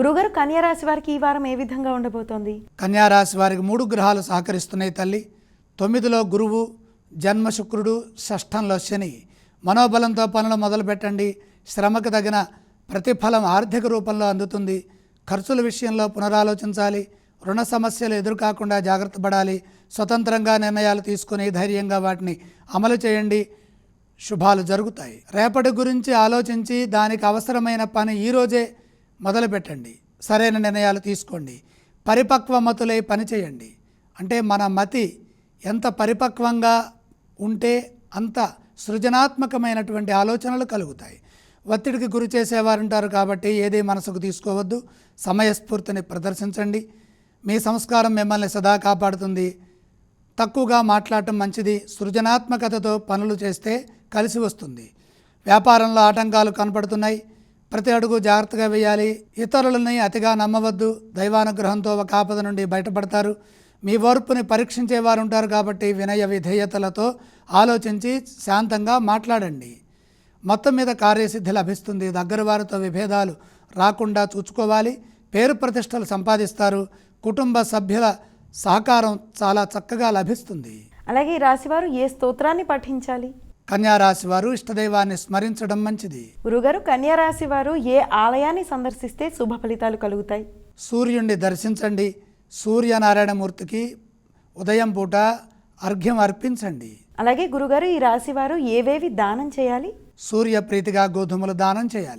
గురుగారు కన్యారాశి వారికి ఈ వారం ఏ విధంగా ఉండబోతోంది? కన్యారాశి వారికి మూడు గ్రహాలు సహకరిస్తున్నాయి తల్లి. తొమ్మిదిలో గురువు జన్మ శుక్రుడు షష్టంలో శని. మనోబలంతో పనులు మొదలు పెట్టండి శ్రమకు తగిన ప్రతిఫలం ఆర్థిక రూపంలో అందుతుంది. ఖర్చుల విషయంలో పునరాలోచించాలి. రుణ సమస్యలు ఎదురుకాకుండా జాగ్రత్త పడాలి. స్వతంత్రంగా నిర్ణయాలు తీసుకుని ధైర్యంగా వాటిని అమలు చేయండి. శుభాలు జరుగుతాయి. రేపటి గురించి ఆలోచించి దానికి అవసరమైన పని ఈరోజే మొదలుపెట్టండి. సరైన నిర్ణయాలు తీసుకోండి. పరిపక్వ మతులై పని చేయండి అంటే మన మతి ఎంత పరిపక్వంగా ఉంటే అంత సృజనాత్మకమైనటువంటి ఆలోచనలు కలుగుతాయి. ఒత్తిడికి గురి చేసేవారుంటారు కాబట్టి ఏది మనసుకు తీసుకోవద్దు. సమయస్ఫూర్తిని ప్రదర్శించండి. మీ సంస్కారం మిమ్మల్ని సదా కాపాడుతుంది. తక్కువగా మాట్లాడటం మంచిది. సృజనాత్మకతతో పనులు చేస్తే కలిసి వస్తుంది. వ్యాపారంలో ఆటంకాలు కనపడుతున్నాయి. ప్రతి అడుగు జాగ్రత్తగా వేయాలి. ఇతరులని అతిగా నమ్మవద్దు. దైవానుగ్రహంతో ఒక ఆపద నుండి బయటపడతారు. మీ ఓర్పుని పరీక్షించేవారు ఉంటారు కాబట్టి వినయ విధేయతలతో ఆలోచించి శాంతంగా మాట్లాడండి. మొత్తం మీద కార్యసిద్ధి లభిస్తుంది. దగ్గర వారితో విభేదాలు రాకుండా చూసుకోవాలి పేరు ప్రతిష్టలు సంపాదిస్తారు. కుటుంబ సభ్యుల సహకారం చాలా చక్కగా లభిస్తుంది. అలాగే ఈ రాశివారు ఏ స్తోత్రాన్ని పఠించాలి కన్యా రాశి వారు ఇష్టదైవాన్ని స్మరించడం మంచిది. గురుగారు కన్యా రాశి వారు ఏ ఆలయాన్ని సందర్శిస్తే శుభ ఫలితాలు కలుగుతాయి? సూర్యుణ్ణి దర్శించండి. సూర్యనారాయణమూర్తికి ఉదయం పూట అర్ఘ్యం అర్పించండి. అలాగే గురుగారు ఈ రాశి వారు ఏవేవి దానం చేయాలి? సూర్యప్రీతిగా గోధుమలు దానం చేయాలి.